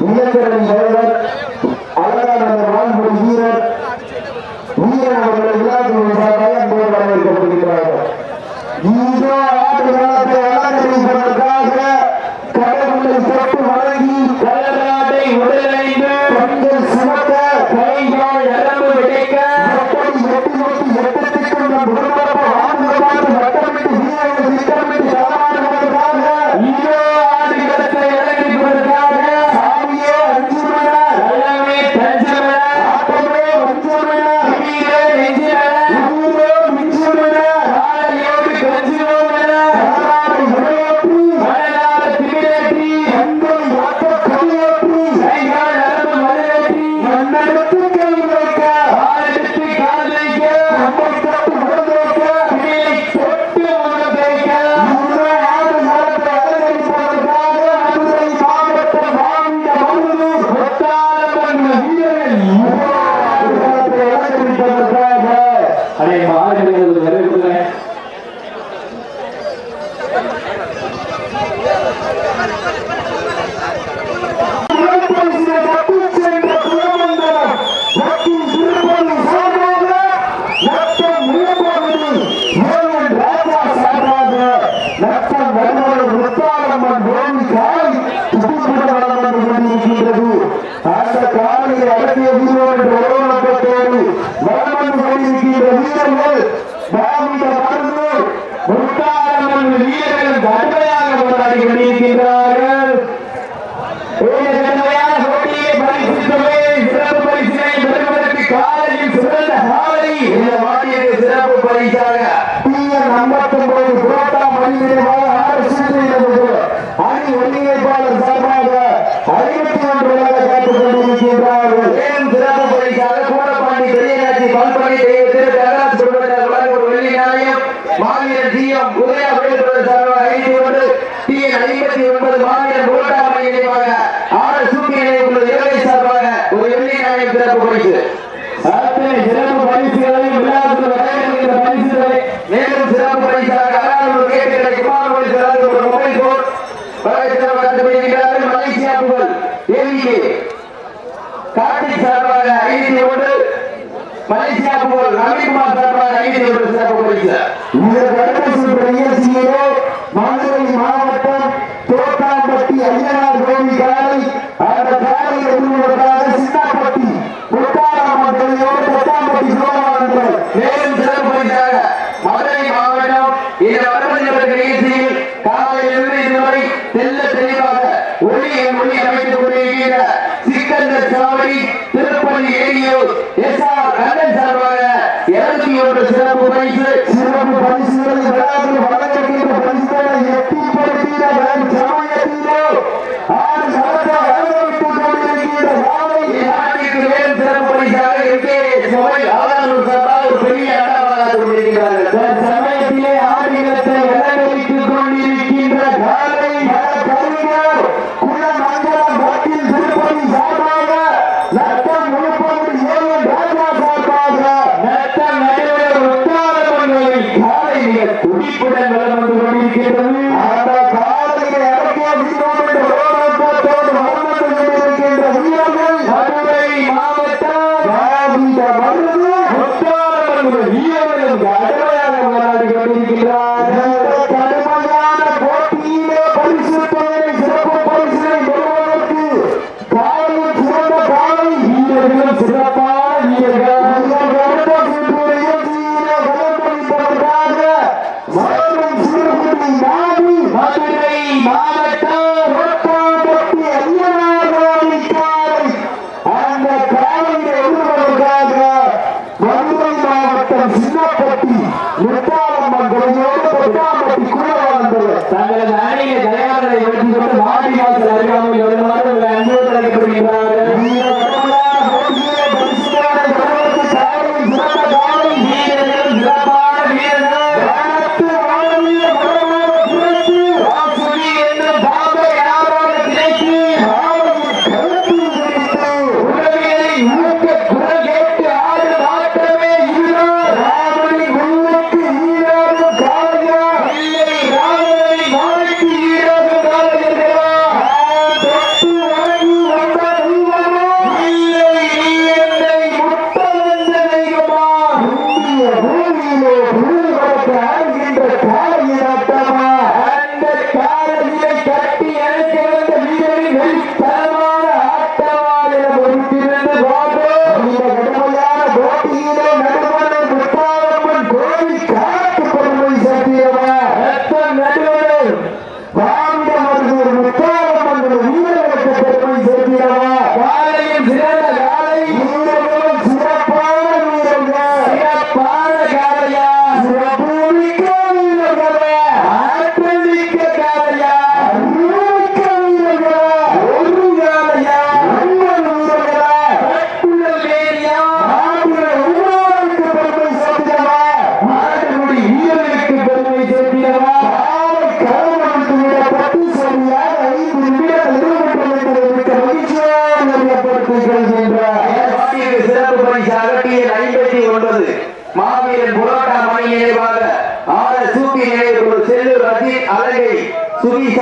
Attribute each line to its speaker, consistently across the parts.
Speaker 1: Mira qué de சிறப்பு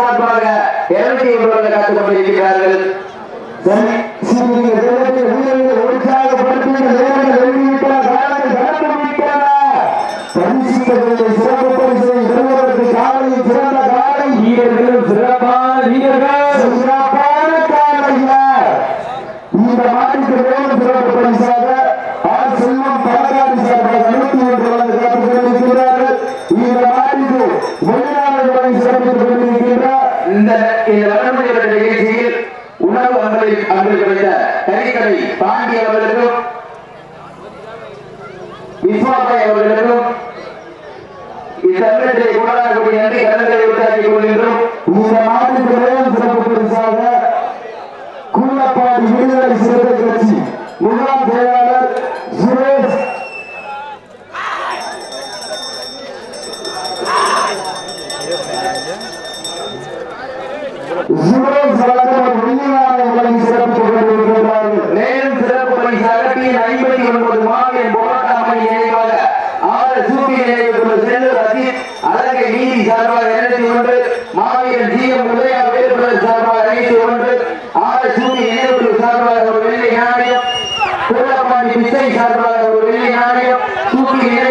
Speaker 1: சார்பாக இருநூத்தி
Speaker 2: எண்பது காத்துக் கொண்டிருக்கிறார்கள்
Speaker 1: சிறப்பான வீரர்கள்.
Speaker 2: பாண்டி அவர்களுக்கும் விஸ்வாபாய் அவர்களுக்கும் இத்தருணத்திலே கூடாதக்கூடிய நன்றி கடன்களை உண்டாக்கிக் கொள்கின்றோம்.
Speaker 3: இந்த மாதத்திலே சிறப்பு பரிசாக கூலப்பாடி விடுதலை
Speaker 1: বিহারে কুটিরে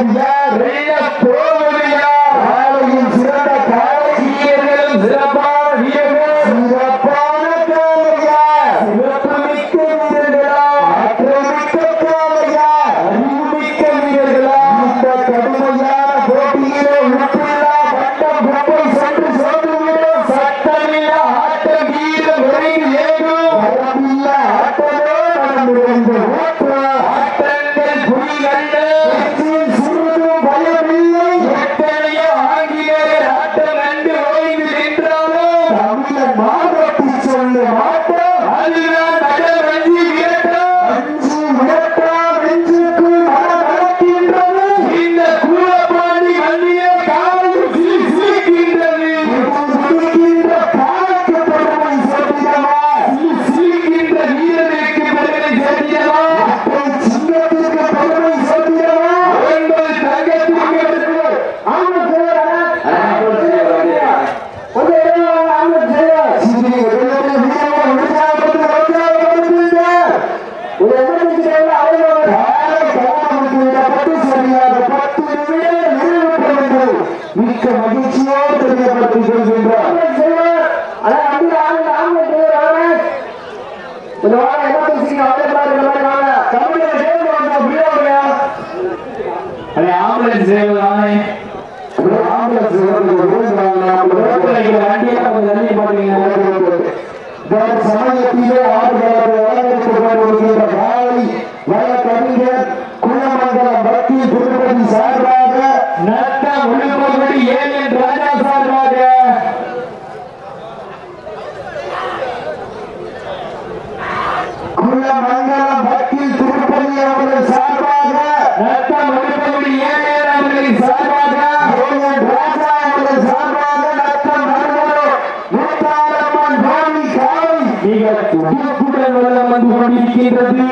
Speaker 1: Yeah.
Speaker 3: இந்த
Speaker 1: வாரம் எமர்ஜென்சி வந்திருக்கிறார் இந்த மாதிரி நாங்க கம்பெனியில சேவை பண்ணுவோம் புரியாதுங்க
Speaker 2: அது ஆம்புலன்ஸ்
Speaker 1: சேவை
Speaker 4: தானே
Speaker 1: இருக்கிறது